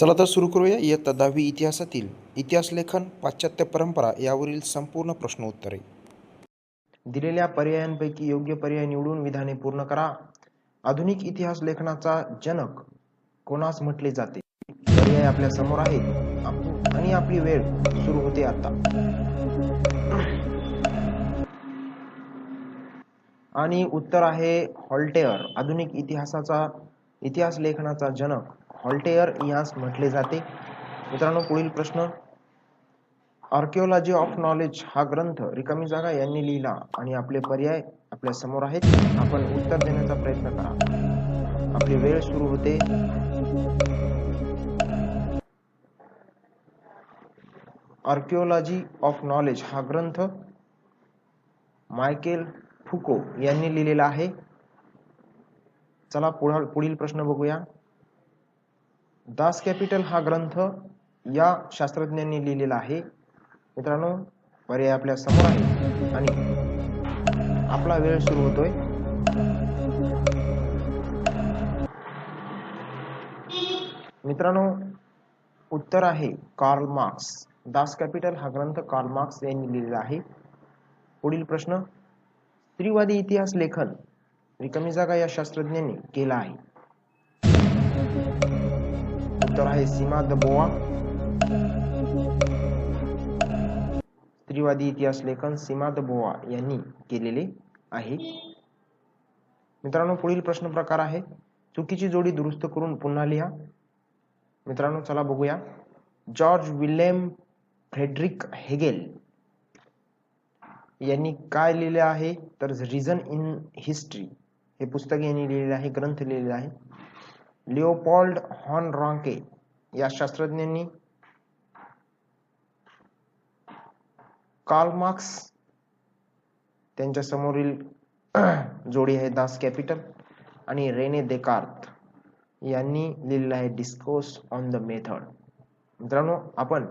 चला तर सुरू करूया इयत्ता दहावी इतिहासातील इतिहास लेखन पाश्चात्य परंपरा यावरील संपूर्ण प्रश्न उत्तरे. दिलेल्या पर्यायांपैकी योग्य पर्याय निवडून विधाने पूर्ण करा. आधुनिक इतिहास लेखनाचा जनक कोणास म्हटले जाते? पर्याय आपल्यासमोर आहेत. आणि आपली वेळ सुरू होते आता. आणि उत्तर आहे हॉल्टेअर आधुनिक इतिहासाचा इतिहास लेखनाचा जनक. हॉल्टेअर यास म्हटले जाते. मित्रांनो पुढील प्रश्न. आर्किओलॉजी ऑफ नॉलेज हा ग्रंथ रिकामी जागा यांनी लिहिला आणि आपले पर्याय आपल्यासमोर आहेत. आपण उत्तर देण्याचा प्रयत्न करा. आपली वेळ सुरू होते. आर्किओलॉजी ऑफ नॉलेज हा ग्रंथ मायकेल फुको यांनी लिहिलेला आहे. चला पुढील प्रश्न बघूया. दास कॅपिटल हा ग्रंथ या शास्त्रज्ञांनी लिहिलेला आहे. मित्रांनो पर्याय आपल्यासमोर आहे आणि आपला वेळ सुरू होतोय. मित्रांनो उत्तर आहे कार्ल मार्क्स दास कॅपिटल हा ग्रंथ कार्ल मार्क्स यांनी लिहिलेला आहे. पुढील प्रश्न स्त्रीवादी इतिहास लेखन रिकामी जागा या शास्त्रज्ञांनी केला आहे. आहे सीमा दबोवा स्त्रीवादी इतिहास लेखन सीमा दबोवा यांनी केलेले आहे. मित्रांनो पुढील प्रश्न प्रकार आहे. चुकीची जोडी दुरुस्त करून पुन्हा लिहा. मित्रांनो चला बघूया. जॉर्ज विल्यम फ्रेडरिक हेगेल यांनी काय लिहिले आहे? तर रिझन इन हिस्ट्री हे पुस्तक यांनी लिहिलेले आहे ग्रंथ लिहिलेला आहे. लिओपॉल्ड हॉन रॉन्के या शास्त्रज्ञांनी कार्ल मार्क्स त्यांच्या समोरील जोडी आहे दास कॅपिटल आणि रेने देकार्त यांनी लिहिलेलं आहे डिस्कोर्स ऑन द मेथड मित्रांनो आपण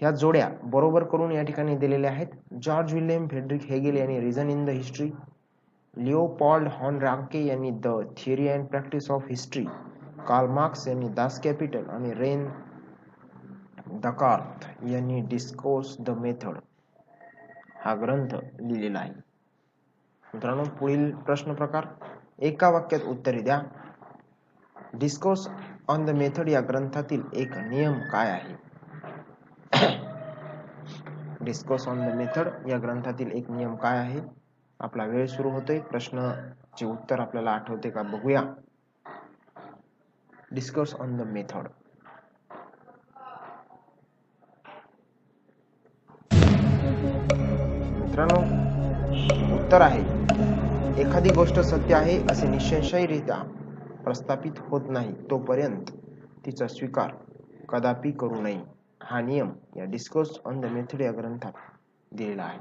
ह्या जोड्या बरोबर करून या ठिकाणी दिलेल्या आहेत. जॉर्ज विल्यम फेडरिक हेगेल यांनी reason in the history Leopold von Ranke यांनी the theory and practice of history Karl Marx यांनी दास कॅपिटल आणि रेन दकार्थ यांनी डिस्कोर्स द मेथड हा ग्रंथ लिहिलेला आहे. मित्रांनो पुढील प्रश्न प्रकार एका वाक्यात उत्तरे द्या. डिस्कोर्स ऑन द मेथड या ग्रंथातील एक नियम काय आहे? डिस्कोर्स ऑन द मेथड या ग्रंथातील एक नियम काय आहे? आपला वेळ सुरू होतोय. प्रश्नाचे उत्तर आपल्याला आठवते का? बघूया. डिस्कस ऑन द मेथड मित्रांनो उत्तर आहे. एखादी गोष्ट सत्य आहे असे निश्चयशाहीरित्या प्रस्थापित होत नाही तोपर्यंत तिचा स्वीकार कदापि करू नये. हा नियम या डिस्कस ऑन द मेथड या ग्रंथात दिलेला आहे.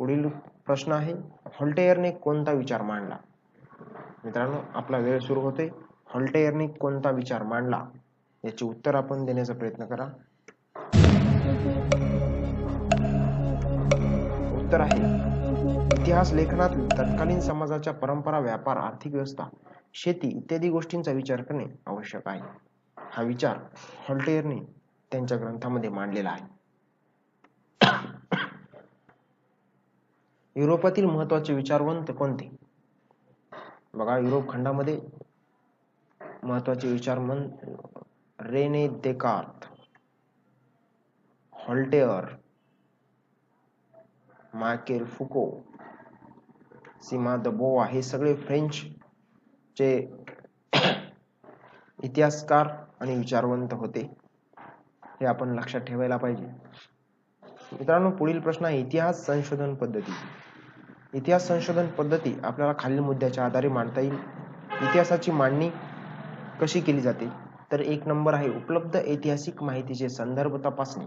पुढील प्रश्न आहे. हॉल्टेयरने कोणता विचार मांडला? मित्रांनो आपला वेळ सुरू होते हॉल्टेयरने कोणता विचार मांडला? याचे उत्तर आपण देण्याचा प्रयत्न करा. उत्तर आहे. इतिहास लेखनात तत्कालीन समाजाच्या परंपरा व्यापार आर्थिक व्यवस्था शेती इत्यादी गोष्टींचा विचार करणे आवश्यक आहे. हा विचार हॉल्टेयरने त्यांच्या ग्रंथामध्ये मांडलेला आहे. युरोपातील महत्त्वाचे विचारवंत कोणते? बघा युरोप खंडामध्ये महत्त्वाचे विचारवंत Rene Descartes Voltaire Michel Foucault Simone de Beauvoir हे सगळे फ्रेंच चे इतिहासकार आणि विचारवंत होते. हे आपण लक्षात ठेवायला पाहिजे. मित्रांनो पुढील प्रश्न आहे इतिहास संशोधन पद्धती. इतिहास संशोधन पद्धती आपल्याला खालील मुद्द्याच्या आधारे मांडता येईल. इतिहासाची मांडणी कशी केली जाते? तर एक नंबर आहे उपलब्ध ऐतिहासिक माहितीचे संदर्भ तपासणे.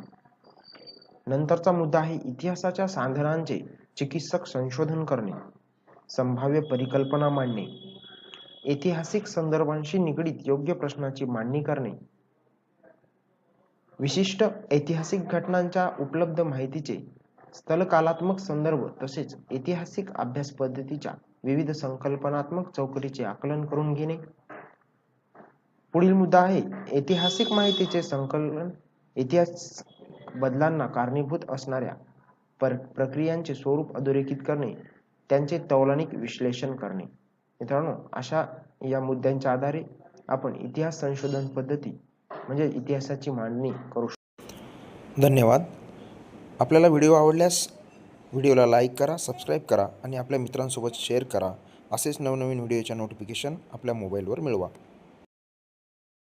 नंतरचा मुद्दा आहे इतिहासाच्या साधनांचे चिकित्सक संशोधन करणे. संभाव्य परिकल्पना मांडणे. ऐतिहासिक संदर्भांशी निगडीत योग्य प्रश्नाची मांडणी करणे. विशिष्ट ऐतिहासिक घटनांच्या उपलब्ध माहितीचे स्थलकालात्मक संदर्भ तसेच ऐतिहासिक अभ्यास पद्धतीच्या विविध संकल्पनात्मक चौकटीचे आकलन करून घेणे. पुढील मुद्दा आहे ऐतिहासिक माहितीचे संकलन इतिहास बदलांना कारणीभूत असणाऱ्या पर प्रक्रियांचे स्वरूप अधोरेखित करणे त्यांचे तौलनिक विश्लेषण करणे. मित्रांनो अशा या मुद्द्यांच्या आधारे आपण इतिहास संशोधन पद्धती म्हणजे इतिहासाची मांडणी करू शकतो. धन्यवाद. आपल्याला व्हिडिओ आवडल्यास व्हिडिओला लाईक करा सबस्क्राईब करा आणि आपल्या मित्रांसोबत शेअर करा. असेच नवनवीन व्हिडिओच्या नोटिफिकेशन आपल्या मोबाईलवर मिळवा.